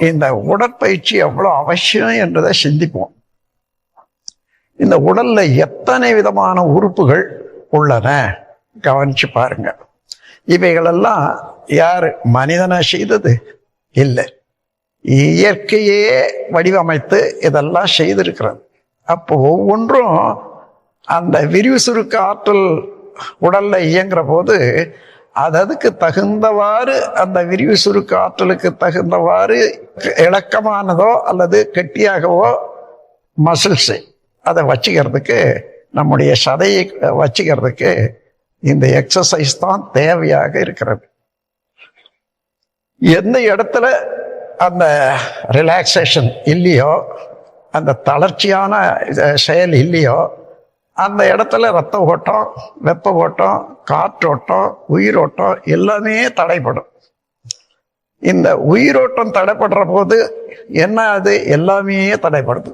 இந்த உடற்பயிற்சி எவ்வளோ அவசியம் என்றதை சிந்திப்போம். இந்த உடல்ல எத்தனை விதமான உறுப்புகள் உள்ளன? கவனிச்சு பாருங்க. இவைகளெல்லாம் யார்? மனிதனை செய்தது? இல்லை. இயற்கையே வடிவமைத்து இதெல்லாம் செய்திருக்கிறது. அப்போ ஒவ்வொன்றும் அந்த விரிவு சுருக்க ஆற்றல் உடல்ல இயங்குற போது அது அதுக்கு தகுந்தவாறு அந்த விரிவு சுருக்க ஆற்றலுக்கு தகுந்தவாறு இலக்கமானதோ அல்லது கெட்டியாகவோ மசில்ஸு அதை வச்சுக்கிறதுக்கு நம்முடைய சதையை வச்சுக்கிறதுக்கு இந்த எக்ஸசைஸ் தான் தேவையாக இருக்கிறது. எந்த இடத்துல அந்த ரிலாக்ஸேஷன் இல்லையோ அந்த தளர்ச்சியான செயல் இல்லையோ அந்த இடத்துல ரத்த ஓட்டம் வெப்ப ஓட்டம் காற்றோட்டம் உயிரோட்டம் எல்லாமே தடைப்படும். இந்த உயிரோட்டம் தடைப்படுற போது என்ன அது? எல்லாமே தடைப்படுது.